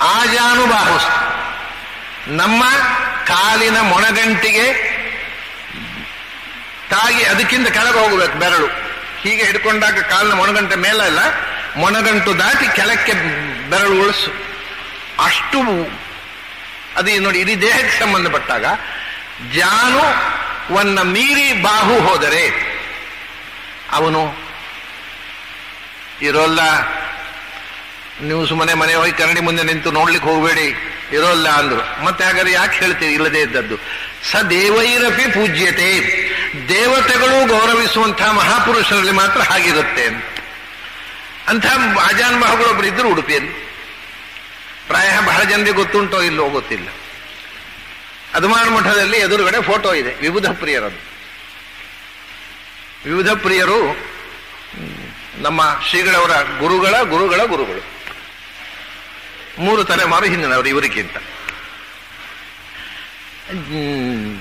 ಆಜಾನುಬಾಹು ನಮ್ಮ ಕಾಲಿನ ಮೊಣಗಂಟಿಗೆ ತಾಗಿ ಅದಕ್ಕಿಂತ ಕೆಳಗೆ ಹೋಗಬೇಕು ಬೆರಳು. ಹೀಗೆ ಹಿಡ್ಕೊಂಡಾಗ ಕಾಲಿನ ಮೊಣಗಂಟೆ ಮೇಲಲ್ಲ ಮೊಣಗಂಟು ದಾಟಿ ಕೆಳಕ್ಕೆ ಬೆರಳು ಉಳಿಸು. ಅಷ್ಟು ಅದು ನೋಡಿ, ಇಡೀ ದೇಹಕ್ಕೆ ಸಂಬಂಧಪಟ್ಟಾಗ ಜಾನುವನ್ನ ಮೀರಿ ಬಾಹು ಹೋದರೆ, ಅವನು ಇರೋಲ್ಲ ನೀವು ಸುಮ್ಮನೆ ಮನೆ ಹೋಗಿ ಕನ್ನಡಿ ಮುಂದೆ ನಿಂತು ನೋಡ್ಲಿಕ್ಕೆ ಹೋಗಬೇಡಿ. ಇರೋಲ್ಲ ಅಂದ್ರು. ಮತ್ತೆ ಹಾಗಾದ್ರೆ ಯಾಕೆ ಹೇಳ್ತೀರಿ? ಇಲ್ಲದೇ ಇದ್ದದ್ದು. ಸ ದೇವೈರಪಿ ಪೂಜ್ಯತೆ. ದೇವತೆಗಳು ಗೌರವಿಸುವಂತಹ ಮಹಾಪುರುಷರಲ್ಲಿ ಮಾತ್ರ ಹಾಗಿರುತ್ತೆ ಅಂತ. ಅಂಥ ಅಜಾನ್ ಬಾಹುಗಳೊಬ್ರು ಇದ್ರು ಉಡುಪಿಯಲ್ಲಿ. ಪ್ರಾಯ ಬಹಳ ಜನರಿಗೆ ಗೊತ್ತುಂಟೋ ಇಲ್ಲೋ ಗೊತ್ತಿಲ್ಲ. ಅದುಮಾನ ಮಠದಲ್ಲಿ ಎದುರುಗಡೆ ಫೋಟೋ ಇದೆ. ವಿಬುಧ ಪ್ರಿಯರದು ವಿವಿಧ ಪ್ರಿಯರು ನಮ್ಮ ಶ್ರೀಗಳವರ ಗುರುಗಳ ಗುರುಗಳ ಗುರುಗಳು. ಮೂರು ತಲೆಮಾರು ಹಿಂದಿನವರು ಇವರಿಗಿಂತ.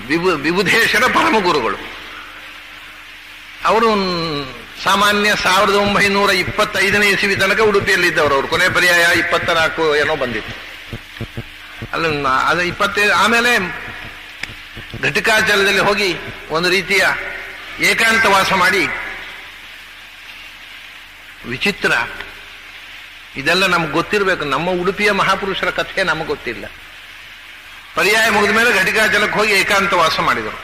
ವಿಭು ವಿಬುಧೇಶ್ವರ ಪರಮ ಗುರುಗಳು ಅವರು ಸಾಮಾನ್ಯ ಸಾವಿರದ ಒಂಬೈನೂರ ಇಪ್ಪತ್ತೈದನೇ ಇಸವಿ ತನಕ ಉಡುಪಿಯಲ್ಲಿದ್ದವರು. ಅವರು ಕೊನೆ ಪರ್ಯಾಯ ಇಪ್ಪತ್ತ ಏನೋ ಬಂದಿತ್ತು. ಅಲ್ಲ ಅದು ಇಪ್ಪತ್ತೈದು ಆಮೇಲೆ ಘಟಕಾಚಲದಲ್ಲಿ ಹೋಗಿ ಒಂದು ರೀತಿಯ ಏಕಾಂತವಾಸ ಮಾಡಿ ವಿಚಿತ್ರ ಇದೆಲ್ಲ ನಮ್ಗೆ ಗೊತ್ತಿರಬೇಕು. ನಮ್ಮ ಉಡುಪಿಯ ಮಹಾಪುರುಷರ ಕಥೆ ನಮಗೆ ಗೊತ್ತಿಲ್ಲ. ಪರ್ಯಾಯ ಮುಗಿದ ಮೇಲೆ ಘಟಿಕಾಚಲಕ್ಕೆ ಹೋಗಿ ಏಕಾಂತ ವಾಸ ಮಾಡಿದರು.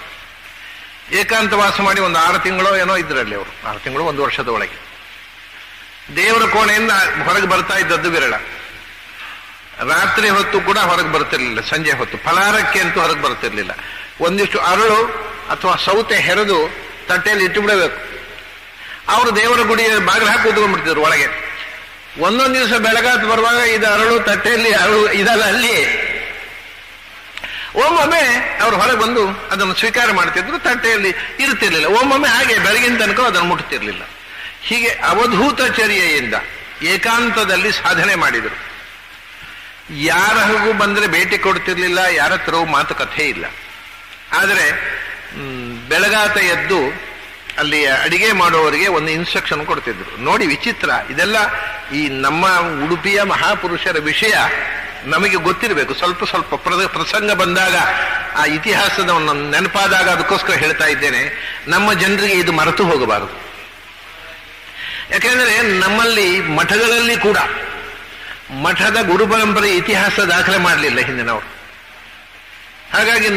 ಏಕಾಂತ ವಾಸ ಮಾಡಿ ಒಂದು ಆರು ತಿಂಗಳೋ ಏನೋ ಇದ್ರಲ್ಲಿ ಅವರು. ಆರು ತಿಂಗಳು ಒಂದು ವರ್ಷದ ಒಳಗೆ ದೇವರ ಕೋಣೆಯಿಂದ ಹೊರಗೆ ಬರ್ತಾ ಇದ್ದದ್ದು ವಿರಳ. ರಾತ್ರಿ ಹೊತ್ತು ಕೂಡ ಹೊರಗೆ ಬರ್ತಿರ್ಲಿಲ್ಲ, ಸಂಜೆ ಹೊತ್ತು. ಫಲಾರಕ್ಕೆ ಅಂತೂ ಹೊರಗೆ ಬರ್ತಿರ್ಲಿಲ್ಲ. ಒಂದಿಷ್ಟು ಅರಳು ಅಥವಾ ಸೌತೆ ಹೆರೆದು ತಟ್ಟೆಯಲ್ಲಿ ಇಟ್ಟು ಬಿಡಬೇಕು. ಅವರು ದೇವರ ಗುಡಿಯ ಬಾಗಿಲು ಹಾಕಿ ಕೂತ್ಕೊಂಡ್ಬಿಡ್ತಿದ್ರು ಒಳಗೆ. ಒಂದೊಂದು ದಿವಸ ಬೆಳಗಾತ್ ಬರುವಾಗ ಇದು ಅರಳು ತಟ್ಟೆಯಲ್ಲಿ ಅರಳು ಇದಲ್ಲ ಅಲ್ಲಿ. ಒಮ್ಮೊಮ್ಮೆ ಅವ್ರು ಹೊರಗೆ ಬಂದು ಅದನ್ನು ಸ್ವೀಕಾರ ಮಾಡ್ತಿದ್ರು, ತಟ್ಟೆಯಲ್ಲಿ ಇರ್ತಿರಲಿಲ್ಲ ಒಮ್ಮೊಮ್ಮೆ ಹಾಗೆ ಬೆಳಗಿನ ತನಕ ಅದನ್ನು ಮುಟ್ತಿರ್ಲಿಲ್ಲ. ಹೀಗೆ ಅವಧೂತ ಚರ್ಯೆಯಿಂದ ಏಕಾಂತದಲ್ಲಿ ಸಾಧನೆ ಮಾಡಿದರು. ಯಾರ ಹಾಗೂ ಬಂದ್ರೆ ಭೇಟಿ ಕೊಡ್ತಿರ್ಲಿಲ್ಲ ಯಾರ ಹತ್ರವೂ ಮಾತುಕತೆ ಇಲ್ಲ. ಆದರೆ ಬೆಳಗಾತ ಎದ್ದು ಅಲ್ಲಿ ಅಡಿಗೆ ಮಾಡುವವರಿಗೆ ಒಂದು ಇನ್ಸ್ಟ್ರಕ್ಷನ್ ಕೊಡ್ತಿದ್ರು. ನೋಡಿ ವಿಚಿತ್ರ. ಇದೆಲ್ಲ ಈ ನಮ್ಮ ಉಡುಪಿಯ ಮಹಾಪುರುಷರ ವಿಷಯ ನಮಗೆ ಗೊತ್ತಿರಬೇಕು. ಸ್ವಲ್ಪ ಸ್ವಲ್ಪ ಪ್ರ- ಪ್ರಸಂಗ ಬಂದಾಗ ಆ ಇತಿಹಾಸದ ಒಂದು ನೆನಪಾದಾಗ ಅದಕ್ಕೋಸ್ಕರ ಹೇಳ್ತಾ ಇದ್ದೇನೆ. ನಮ್ಮ ಜನರಿಗೆ ಇದು ಮರೆತು ಹೋಗಬಾರದು. ಯಾಕೆಂದ್ರೆ ನಮ್ಮಲ್ಲಿ ಮಠಗಳಲ್ಲಿ ಕೂಡ ಮಠದ ಗುರು ಪರಂಪರೆ ಇತಿಹಾಸ ದಾಖಲೆ ಮಾಡಲಿಲ್ಲ ಹಿಂದಿನವರು. ಹಾಗಾಗಿ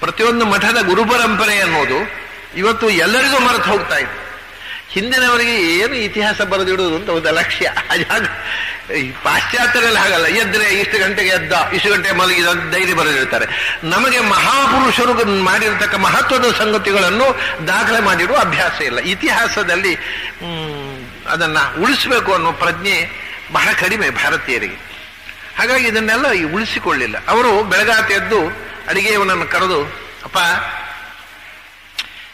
ಪ್ರತಿಯೊಂದು ಮಠದ ಗುರು ಪರಂಪರೆ ಅನ್ನೋದು ಇವತ್ತು ಎಲ್ಲರಿಗೂ ಮರೆತು ಹೋಗ್ತಾ ಇದೆ. ಹಿಂದಿನವರಿಗೆ ಏನು ಇತಿಹಾಸ ಬರೆದಿಡುವುದು ಅಂತ ಒಂದು ಲಕ್ಷ್ಯ. ಪಾಶ್ಚಾತ್ಯರಲ್ಲಿ ಹಾಗಲ್ಲ. ಎದ್ರೆ ಇಷ್ಟು ಗಂಟೆಗೆ ಎದ್ದ, ಇಷ್ಟು ಗಂಟೆ ಮಲಗಿದ ಧೈರ್ಯ ಬರೆದಿರ್ತಾರೆ. ನಮಗೆ ಮಹಾಪುರುಷರು ಮಾಡಿರತಕ್ಕ ಮಹತ್ವದ ಸಂಗತಿಗಳನ್ನು ದಾಖಲೆ ಮಾಡಿರುವ ಅಭ್ಯಾಸ ಇಲ್ಲ. ಇತಿಹಾಸದಲ್ಲಿ ಅದನ್ನ ಉಳಿಸಬೇಕು ಅನ್ನೋ ಪ್ರಜ್ಞೆ ಬಹಳ ಕಡಿಮೆ ಭಾರತೀಯರಿಗೆ. ಹಾಗಾಗಿ ಇದನ್ನೆಲ್ಲ ಉಳಿಸಿಕೊಳ್ಳಿಲ್ಲ. ಅವರು ಬೆಳಗಾತ ಎದ್ದು ಅಡಿಗೆಯವನನ್ನು ಕರೆದು, ಅಪ್ಪ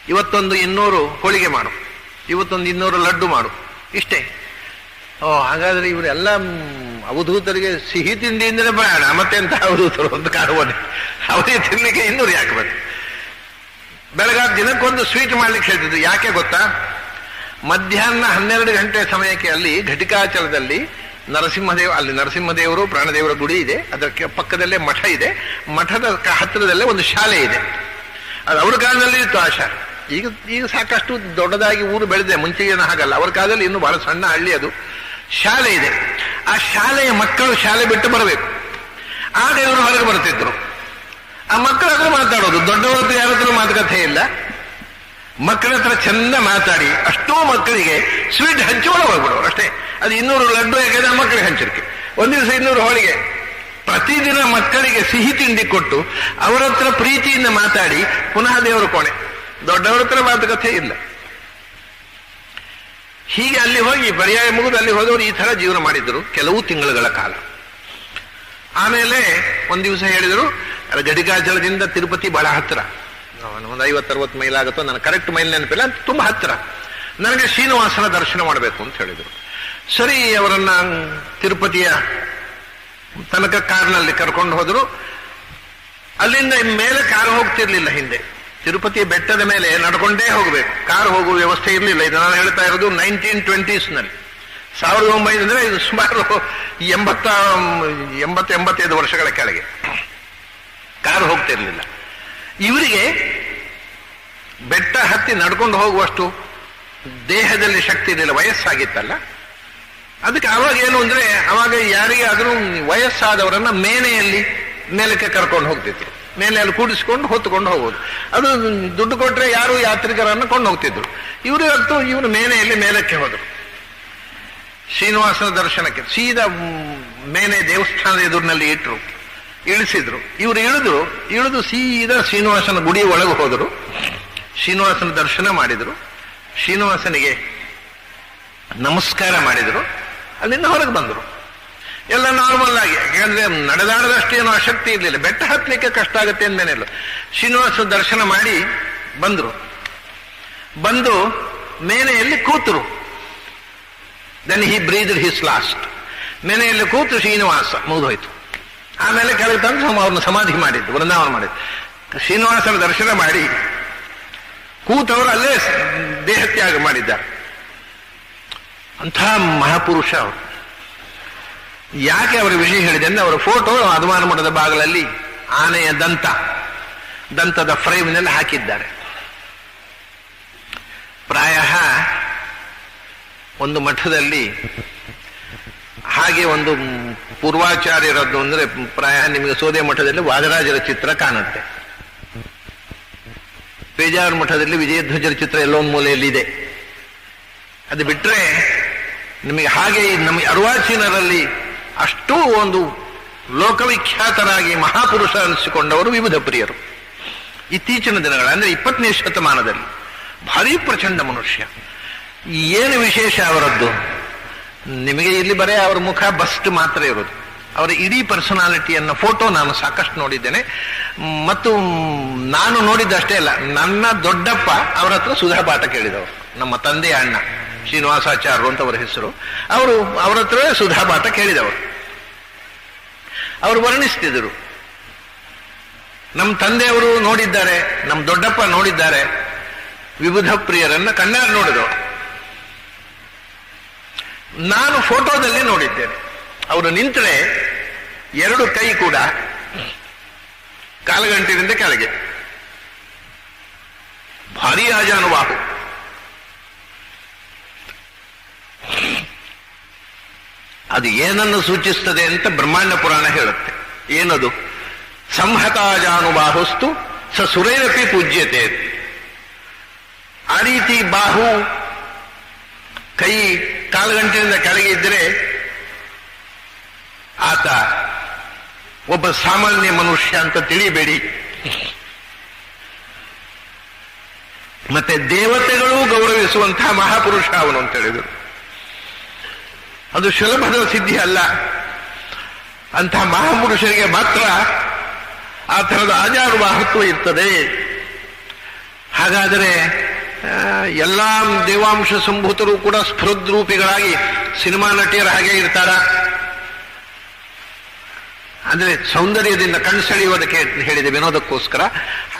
ಇವತ್ತೊಂದು ಇನ್ನೂರು ಹೋಳಿಗೆ ಮಾಡು. ಇವತ್ತೊಂದು ಇನ್ನೂರು ಲಡ್ಡು ಮಾಡು. ಇಷ್ಟೇ. ಓ, ಹಾಗಾದ್ರೆ ಇವರೆಲ್ಲ ಅವಧೂತರಿಗೆ ಸಿಹಿ ತಿಂಡಿ ಅಂದ್ರೆ ಬೇಡ. ಮತ್ತೆ ಎಂತ ಅವಧೂತರು ಅಂತ ಕಾಡುವನೆ ಅವರಿಗೆ ತಿನ್ನಲಿಕ್ಕೆ ಇನ್ನೂರು ಯಾಕೆ ಬೇಕು? ಬೆಳಗಾದ ದಿನಕ್ಕೊಂದು ಸ್ವೀಟ್ ಮಾಡ್ಲಿಕ್ಕೆ ಹೇಳ್ತಿದ್ರು. ಯಾಕೆ ಗೊತ್ತಾ? ಮಧ್ಯಾಹ್ನ ಹನ್ನೆರಡು ಗಂಟೆ ಸಮಯಕ್ಕೆ ಅಲ್ಲಿ ಘಟಿಕಾಚಲದಲ್ಲಿ ನರಸಿಂಹದೇವ, ಅಲ್ಲಿ ನರಸಿಂಹದೇವರು, ಪ್ರಾಣದೇವರ ಗುಡಿ ಇದೆ. ಅದರ ಪಕ್ಕದಲ್ಲೇ ಮಠ ಇದೆ. ಮಠದ ಹತ್ತಿರದಲ್ಲೇ ಒಂದು ಶಾಲೆ ಇದೆ. ಅದು ಅವ್ರ ಕಾಲದಲ್ಲಿ ಇತ್ತು ಆ ಶಾಲೆ. ಈಗ ಈಗ ಸಾಕಷ್ಟು ದೊಡ್ಡದಾಗಿ ಊರು ಬೆಳೆದಿದೆ ಮುಂಚೆ ಏನು ಹಾಗಲ್ಲ. ಅವ್ರ ಕಾಲದಲ್ಲಿ ಇನ್ನು ಬಹಳ ಸಣ್ಣ ಹಳ್ಳಿ ಅದು. ಶಾಲೆ ಇದೆ. ಆ ಶಾಲೆಯ ಮಕ್ಕಳು ಶಾಲೆ ಬಿಟ್ಟು ಬರಬೇಕು. ಆಗ ಇವರು ಹೊರಗೆ ಬರ್ತಿದ್ರು. ಆ ಮಕ್ಕಳ ಹತ್ರ ಮಾತಾಡೋದು. ದೊಡ್ಡವರ ಹತ್ರ ಯಾರ ಹತ್ರ ಮಾತುಕತೆ ಇಲ್ಲ. ಮಕ್ಕಳ ಹತ್ರ ಚಂದ ಮಾತಾಡಿ. ಅಷ್ಟೋ ಮಕ್ಕಳಿಗೆ ಸ್ವೀಟ್ ಹಂಚಿ ಒಳಗೆ ಹೋಗ್ಬಿಡೋರು ಅಷ್ಟೇ. ಅದು ಇನ್ನೂರು ಲಡ್ಡು ಯಾಕಂದ್ರೆ ಆ ಮಕ್ಕಳಿಗೆ ಹಂಚಿರ್ಕೆ. ಒಂದು ದಿವಸ ಇನ್ನೂರು ಹೋಳಿಗೆ. ಪ್ರತಿದಿನ ಮಕ್ಕಳಿಗೆ ಸಿಹಿ ತಿಂಡಿ ಕೊಟ್ಟು ಅವರ ಹತ್ರ ಪ್ರೀತಿಯಿಂದ ಮಾತಾಡಿ, ಪುನಃ ದೇವರು ಕೋಣೆ. ದೊಡ್ಡವರ ಹತ್ರ ಮಾತುಕತೆ ಇಲ್ಲ. ಹೀಗೆ ಅಲ್ಲಿ ಹೋಗಿ ಪರ್ಯಾಯ ಮುಗಿದು ಅಲ್ಲಿ ಹೋದವರು ಈ ತರ ಜೀವನ ಮಾಡಿದ್ರು ಕೆಲವು ತಿಂಗಳುಗಳ ಕಾಲ. ಆಮೇಲೆ ಒಂದ್ ದಿವಸ ಹೇಳಿದರು ಗಡಿಗಾಜಲದಿಂದ ತಿರುಪತಿ ಬಹಳ ಹತ್ತಿರ. ಒಂದು ಐವತ್ತರವತ್ತು ಮೈಲ್ ಆಗುತ್ತೋ, ನಾನು ಕರೆಕ್ಟ್ ಮೈಲ್ ನೆನಪಿಲ್ಲ ತುಂಬಾ ಹತ್ತಿರ. ನನಗೆ ಶ್ರೀನಿವಾಸನ ದರ್ಶನ ಮಾಡಬೇಕು ಅಂತ ಹೇಳಿದರು. ಸರಿ, ಅವರನ್ನ ತಿರುಪತಿಯ ತನಕ ಕಾರ್ನಲ್ಲಿ ಕರ್ಕೊಂಡು ಹೋದ್ರು. ಅಲ್ಲಿಂದ ಮೇಲೆ ಕಾರು ಹೋಗ್ತಿರ್ಲಿಲ್ಲ ಹಿಂದೆ. ತಿರುಪತಿ ಬೆಟ್ಟದ ಮೇಲೆ ನಡ್ಕೊಂಡೇ ಹೋಗಬೇಕು. ಕಾರ್ ಹೋಗುವ ವ್ಯವಸ್ಥೆ ಇರಲಿಲ್ಲ. ಇದು ನಾನು ಹೇಳ್ತಾ ಇರೋದು ನೈನ್ಟೀನ್ ಟ್ವೆಂಟೀಸ್ನಲ್ಲಿ ಸಾವಿರದ ಒಂಬೈನೂರ ಇದು ಸುಮಾರು ಎಂಬತ್ತ ಎಂಬತ್ತು ಎಂಬತ್ತೈದು ವರ್ಷಗಳ ಕೆಳಗೆ. ಕಾರು ಹೋಗ್ತಿರ್ಲಿಲ್ಲ ಇವರಿಗೆ ಬೆಟ್ಟ ಹತ್ತಿ ನಡ್ಕೊಂಡು ಹೋಗುವಷ್ಟು ದೇಹದಲ್ಲಿ ಶಕ್ತಿ ಇರಲಿಲ್ಲ ವಯಸ್ಸಾಗಿತ್ತಲ್ಲ. ಅದಕ್ಕೆ ಅವಾಗ ಏನು ಅಂದ್ರೆ ಅವಾಗ ಯಾರಿಗಾದರೂ ವಯಸ್ಸಾದವರನ್ನ ಮೇನೆಯಲ್ಲಿ ನೆಲಕ್ಕೆ ಕರ್ಕೊಂಡು ಹೋಗ್ತಿದ್ರು. ಮೇಲೆ ಅಲ್ಲಿ ಕೂಡಿಸ್ಕೊಂಡು ಹೊತ್ತುಕೊಂಡು ಹೋಗೋದು ಅದು ದುಡ್ಡು ಕೊಟ್ಟರೆ ಯಾರು ಯಾತ್ರಿಕರನ್ನು ಕೊಂಡು ಹೋಗ್ತಿದ್ರು. ಇವರು ಇವತ್ತು ಇವರು ಮೇನೆಯಲ್ಲಿ ಮೇಲಕ್ಕೆ ಹೋದರು. ಶ್ರೀನಿವಾಸನ ದರ್ಶನಕ್ಕೆ ಸೀದಾ ಮೇನೆ ದೇವಸ್ಥಾನದ ಎದುರಿನಲ್ಲಿ ಇಟ್ಟರು ಇಳಿಸಿದ್ರು. ಇವರು ಇಳಿದ್ರು. ಇಳಿದು ಸೀದಾ ಶ್ರೀನಿವಾಸನ ಗುಡಿ ಒಳಗೆ ಹೋದರು. ಶ್ರೀನಿವಾಸನ ದರ್ಶನ ಮಾಡಿದರು. ಶ್ರೀನಿವಾಸನಿಗೆ ನಮಸ್ಕಾರ ಮಾಡಿದರು. ಅಲ್ಲಿಂದ ಹೊರಗೆ ಬಂದರು. ಎಲ್ಲ ನಾರ್ಮಲ್ ಆಗಿ. ಯಾಕಂದ್ರೆ ನಡೆದಾಡದಷ್ಟೇನು ಆಸಕ್ತಿ ಇರಲಿಲ್ಲ. ಬೆಟ್ಟ ಹತ್ತಲಿಕ್ಕೆ ಕಷ್ಟ ಆಗುತ್ತೆ ಅಂದೇನಿಲ್ಲ ಶ್ರೀನಿವಾಸ ದರ್ಶನ ಮಾಡಿ ಬಂದರು. ಬಂದು ಮೇನೆಯಲ್ಲಿ ಕೂತರು. Then he breathed his last ಮೇನೆಯಲ್ಲಿ ಕೂತು ಶ್ರೀನಿವಾಸ ಮುಗಿದೋಯ್ತು. ಆಮೇಲೆ ಕೆಳಗೆ ತಂದು ಅವ್ರನ್ನ ಸಮಾಧಿ ಮಾಡಿದ್ದು, ವೃಂದಾವನ ಮಾಡಿದ್ದು. ಶ್ರೀನಿವಾಸನ ದರ್ಶನ ಮಾಡಿ ಕೂತವರು ಅಲ್ಲೇ ದೇಹತ್ಯಾಗ ಮಾಡಿದ್ದಾರೆ. ಅಂಥ ಮಹಾಪುರುಷ ಅವರು. ಯಾಕೆ ಅವರ ವಿಷಯ ಹೇಳಿದೆ ಅಂದ್ರೆ ಅವರ ಫೋಟೋ ಅದುಮಾನ ಮಠದ ಭಾಗದಲ್ಲಿ ಆನೆಯ ದಂತ, ದಂತದ ಫ್ರೇಮ್ನಲ್ಲಿ ಹಾಕಿದ್ದಾರೆ. ಪ್ರಾಯ ಒಂದು ಮಠದಲ್ಲಿ ಹಾಗೆ ಒಂದು ಪೂರ್ವಾಚಾರ್ಯರದ್ದು ಅಂದ್ರೆ ಪ್ರಾಯ ನಿಮಗೆ ಸೋದೆ ಮಠದಲ್ಲಿ ವಾದರಾಜರ ಚಿತ್ರ ಕಾಣುತ್ತೆ. ಪೇಜಾರ್ ಮಠದಲ್ಲಿ ವಿಜಯಧ್ವಜರ ಚಿತ್ರ ಎಲ್ಲೊಂದು ಒಂದು ಮೂಲೆಯಲ್ಲಿ ಇದೆ ಅದು ಬಿಟ್ರೆ ನಿಮಗೆ ಹಾಗೆ ನಮಗೆ ಅರ್ವಾಚೀನರಲ್ಲಿ ಅಷ್ಟೂ ಒಂದು ಲೋಕವಿಖ್ಯಾತರಾಗಿ ಮಹಾಪುರುಷ ಅನಿಸಿಕೊಂಡವರು ವಿವಿಧ ಪ್ರಿಯರು. ಇತ್ತೀಚಿನ ದಿನಗಳ, ಅಂದ್ರೆ ಇಪ್ಪತ್ತನೇ ಶತಮಾನದಲ್ಲಿ, ಭಾರಿ ಪ್ರಚಂಡ ಮನುಷ್ಯ. ಏನು ವಿಶೇಷ ಅವರದ್ದು? ನಿಮಗೆ ಇಲ್ಲಿ ಬರೇ ಅವರ ಮುಖ ಬಸ್ಟ್ ಮಾತ್ರ ಇರೋದು. ಅವರ ಇಡೀ ಪರ್ಸನಾಲಿಟಿಯನ್ನ ಫೋಟೋ ನಾನು ಸಾಕಷ್ಟು ನೋಡಿದ್ದೇನೆ. ಮತ್ತು ನಾನು ನೋಡಿದ್ದಷ್ಟೇ ಅಲ್ಲ, ನನ್ನ ದೊಡ್ಡಪ್ಪ ಅವರ ಹತ್ರ ಸುಧಾ ಪಾಠ ಕೇಳಿದವರು, ನಮ್ಮ ತಂದೆಯ ಅಣ್ಣ. ಶ್ರೀನಿವಾಸಾಚಾರ್ಯರು ಅಂತ ಅವರ ಹೆಸರು. ಅವರು ಅವರ ಹತ್ರವೇ ಸುಧಾ ಪಾಠ ಕೇಳಿದವರು. ಅವರು ವರ್ಣಿಸ್ತಿದ್ರು. ನಮ್ಮ ತಂದೆಯವರು ನೋಡಿದ್ದಾರೆ ನಮ್ಮ ದೊಡ್ಡಪ್ಪ ನೋಡಿದ್ದಾರೆ. ವಿವಿಧ ಪ್ರಿಯರನ್ನ ಕಣ್ಣಾರು ನೋಡಿದವರು ನಾನು ಫೋಟೋದಲ್ಲಿ ನೋಡಿದ್ದೇನೆ. ಅವರು ನಿಂತರೆ ಎರಡು ಕೈ ಕೂಡ ಕಾಲಗಂಟಿನಿಂದ ಕೆಳಗೆ. ಭಾರಿ ಆಜಾನುಬಾಹು ಅದು ಏನನ್ನು ಸೂಚಿಸ್ತದೆ ಅಂತ ಬ್ರಹ್ಮಾಂಡ ಪುರಾಣ ಹೇಳುತ್ತೆ. ಏನದು? ಸಂಹತಾಜಾನುಬಾಹುಸ್ತು ಸ ಸುರೇರಪಿ ಪೂಜ್ಯತೆ. ಆ ರೀತಿ ಬಾಹು ಕೈ ಕಾಲುಗಂಟಿನಿಂದ ಕೆಳಗೆ ಇದ್ದರೆ ಆತ ಒಬ್ಬ ಸಾಮಾನ್ಯ ಮನುಷ್ಯ ಅಂತ ತಿಳಿಬೇಡಿ. ಮತ್ತೆ ದೇವತೆಗಳು ಗೌರವಿಸುವಂತಹ ಮಹಾಪುರುಷ ಅವನು ಅಂತ ಹೇಳಿದರು. ಅದು ಸುಲಭದ ಸಿದ್ಧಿ ಅಲ್ಲ. ಅಂತಹ ಮಹಾಪುರುಷರಿಗೆ ಮಾತ್ರ ಆ ಥರದ ಆಜಾನುಬಾಹುತ್ವ ಇರ್ತದೆ. ಹಾಗಾದರೆ ಎಲ್ಲಾ ದೇವಾಂಶ ಸಂಭೂತರು ಕೂಡ ಸ್ಫುರದ್ರೂಪಿಗಳಾಗಿ ಸಿನಿಮಾ ನಟಿಯರ ಹಾಗೆ ಇರ್ತಾರ. ಅಂದರೆ ಸೌಂದರ್ಯದಿಂದ ಕಣ್ಸೆಳೆಯುವುದಕ್ಕೆ ಹೇಳಿದೆ ವಿನೋದಕ್ಕೋಸ್ಕರ.